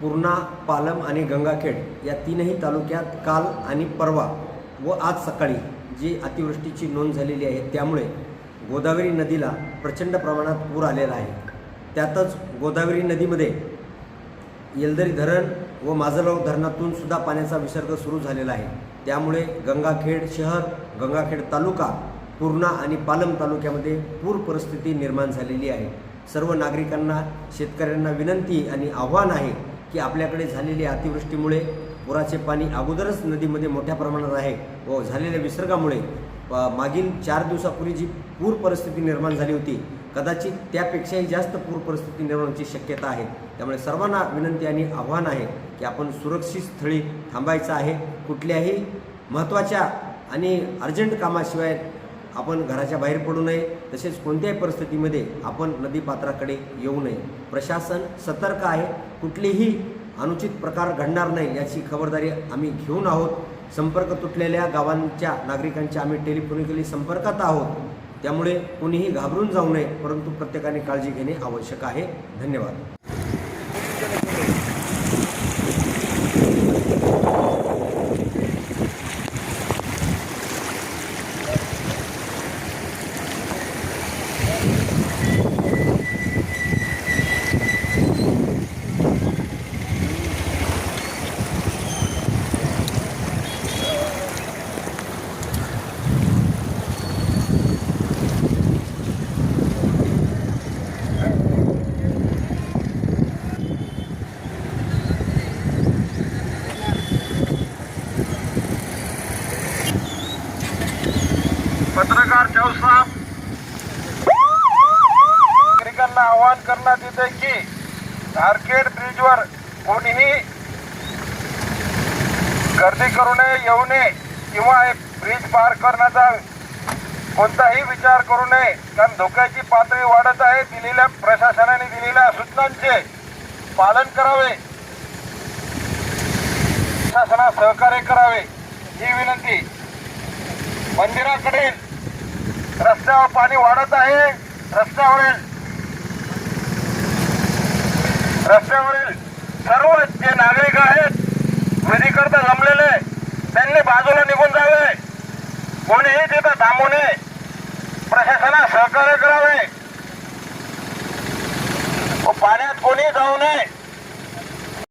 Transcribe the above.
पूर्णा पालम आणि गंगाखेड या तीनही तालुक्यात काल आणि परवा व आज सकाळी जी अतिवृष्टीची नोंद झालेली आहे त्यामुळे गोदावरी नदीला प्रचंड प्रमाणात पूर आलेला आहे. त्यातच गोदावरी नदीमध्ये येलदरी धरण व माजलगाव धरणातून सुद्धा पाण्याचा विसर्ग सुरू झालेला आहे. त्यामुळे गंगाखेड शहर गंगाखेड तालुका पूर्णा आणि पालम तालुक्यामध्ये पूर परिस्थिती निर्माण झालेली आहे. सर्व नागरिकांना शेतकऱ्यांना विनंती आणि आव्हान आहे की आपल्याकडे झालेल्या अतिवृष्टीमुळे पुराचे पाणी अगोदरच नदीमध्ये मोठ्या प्रमाणात आहे व झालेल्या विसर्गामुळे मागील चार दिवसापूर्वी जी पूर परिस्थिती निर्माण झाली होती कदाचित त्यापेक्षाही जास्त पूर परिस्थिती निर्माणची शक्यता आहे. त्यामुळे सर्वांना विनंती आणि आव्हान आहे की आपण सुरक्षित स्थळी थांबायचं आहे. कुठल्याही महत्त्वाच्या आणि अर्जंट कामाशिवाय आपण घराच्या बाहेर पडू नये तसेच कोणत्याही परिस्थितीमध्ये आपण नदीपात्राकडे येऊ नये. प्रशासन सतर्क आहे कुठलेही अनुचित प्रकार घडणार नाही याची खबरदारी आम्ही घेऊन आहोत. संपर्क तुटलेल्या गावांच्या नागरिकांच्या आम्ही टेलिफोनिकली संपर्कात आहोत. त्यामुळे कोणीही घाबरून जाऊ नये परंतु प्रत्येकाने काळजी घेणे आवश्यक आहे. धन्यवाद. पत्रकार जवसाब नागरिकांना आवाहन करण्यात येते की धारखेड ब्रिजवर कोणीही गर्दी करू नये येऊ नये किंवा हे ब्रिज पार करण्याचा कोणताही विचार करू नये. कारण धोक्याची पातळी वाढत आहे. दिलेल्या प्रशासनाने दिलेल्या सूचनांचे पालन करावे. प्रशासनास सहकार्य करावे. ही विनंती मंदिराकडील रस्त्यावर पाणी वाढत आहे. रस्त्यावरील रस्त्यावरील सर्व जे नागरिक आहेत विधीकरता जमलेले त्यांनी बाजूला निघून जावे. कोणीही तिथं थांबू नये. प्रशासनास सहकार्य करावे. व पाण्यात कोणी जाऊ नये.